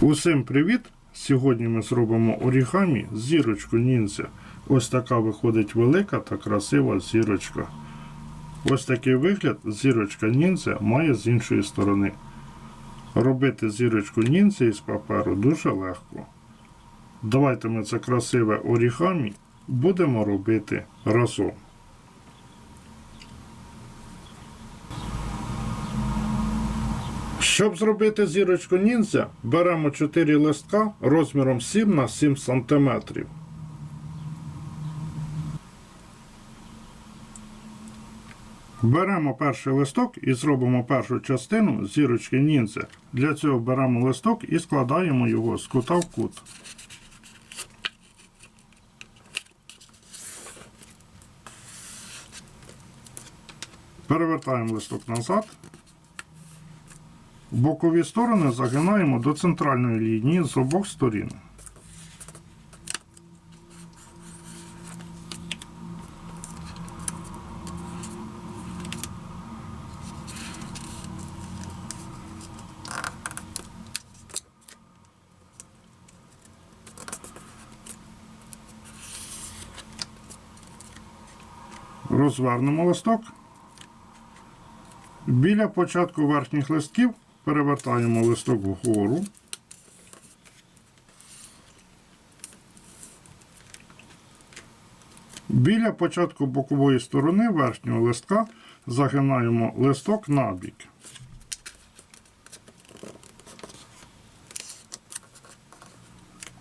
Усім привіт! Сьогодні ми зробимо орігамі зірочку ніндзя. Ось така виходить велика та красива зірочка. Ось такий вигляд зірочка ніндзя має з іншої сторони. Робити зірочку ніндзя із паперу дуже легко. Давайте ми це красиве орігамі будемо робити разом. Щоб зробити зірочку ніндзя, беремо 4 листка розміром 7 на 7 см. Беремо перший листок і зробимо першу частину зірочки ніндзя. Для цього беремо листок і складаємо його з кута в кут. Перевертаємо листок назад. Бокові сторони загинаємо до центральної лінії з обох сторін. Розвернемо листок. Біля початку верхніх листків перевертаємо листок вгору. Біля початку бокової сторони верхнього листка загинаємо листок набік.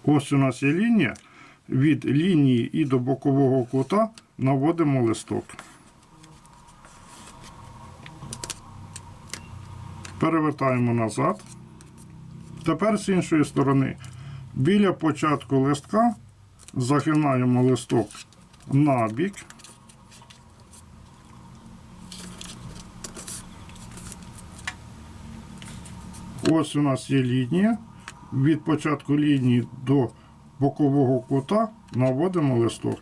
Ось у нас є лінія. Від лінії і до бокового кута наводимо листок. Перевертаємо назад. Тепер з іншої сторони. Біля початку листка загинаємо листок на бік. Ось у нас є лінія. Від початку лінії до бокового кута наводимо листок.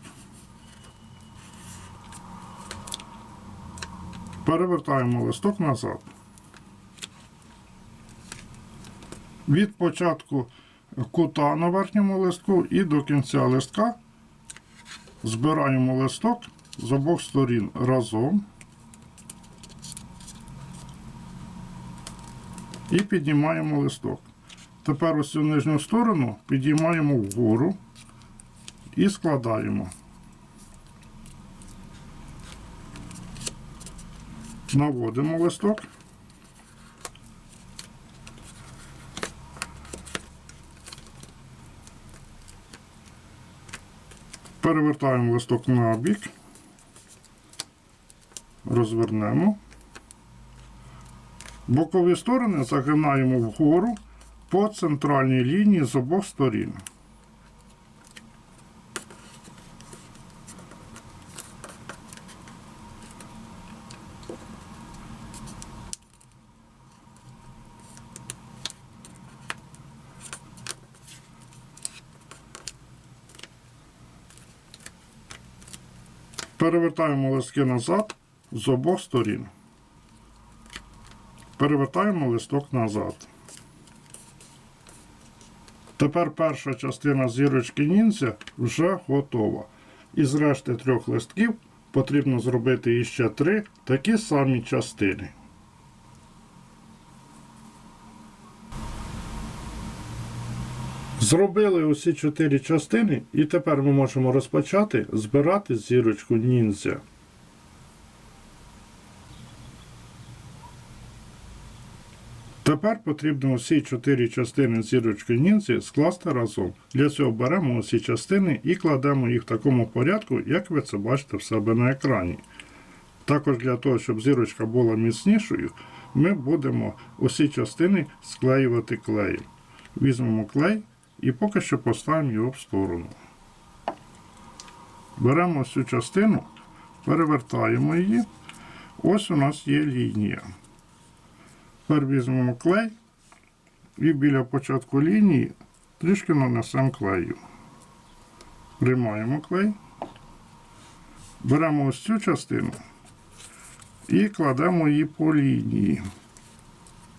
Перевертаємо листок назад. Від початку кута на верхньому листку і до кінця листка збираємо листок з обох сторін разом і піднімаємо листок. Тепер ось цю нижню сторону підіймаємо вгору і складаємо. Наводимо листок. Перевертаємо листок на бік, розвернемо. Бокові сторони загинаємо вгору по центральній лінії з обох сторін. Перевертаємо листки назад з обох сторін. Перевертаємо листок назад. Тепер перша частина зірочки ніндзя вже готова. І з решти трьох листків потрібно зробити іще три такі самі частини. Зробили усі чотири частини, і тепер ми можемо розпочати збирати зірочку ніндзя. Тепер потрібно усі чотири частини зірочки ніндзя скласти разом. Для цього беремо усі частини і кладемо їх в такому порядку, як ви це бачите в себе на екрані. Також для того, щоб зірочка була міцнішою, ми будемо усі частини склеювати клеєм. Візьмемо клей і поки що поставимо його в сторону. Беремо цю частину, перевертаємо її. Ось у нас є лінія. Тепер візьмемо клей і біля початку лінії трішки нанесемо клею. Приймаємо клей, беремо ось цю частину і кладемо її по лінії.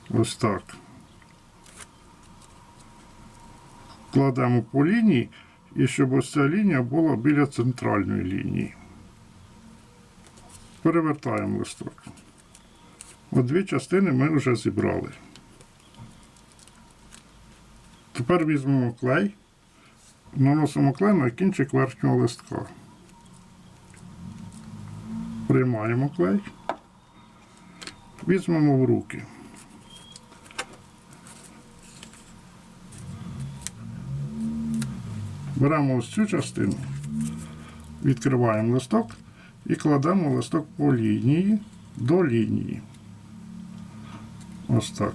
Ось так. Кладемо по лінії, і щоб ось ця лінія була біля центральної лінії. Перевертаємо листок. От дві частини ми вже зібрали. Тепер візьмемо клей, наносимо клей на кінчик верхнього листка. Приймаємо клей, візьмемо в руки. Беремо ось цю частину, відкриваємо листок і кладемо листок по лінії до лінії. Ось так.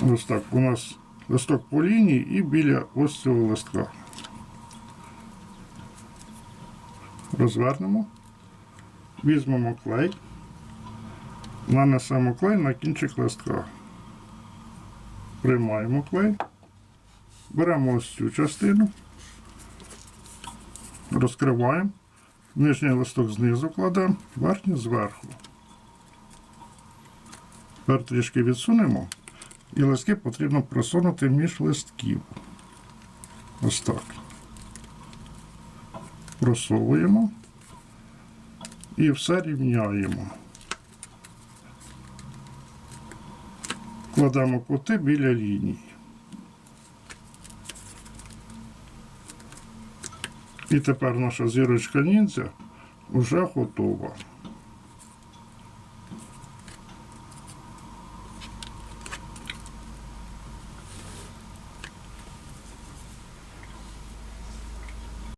Ось так. У нас листок по лінії і біля ось цього листка. Розвернемо, візьмемо клей, нанесемо клей на кінчик листка. Приймаємо клей, беремо ось цю частину, розкриваємо, нижній листок знизу кладемо, верхній зверху. Тепер трішки відсунемо і листки потрібно просунути між листків. Ось так. Просовуємо і все рівняємо. Кладемо коти біля лінії. І тепер наша зірочка ніндзя вже готова.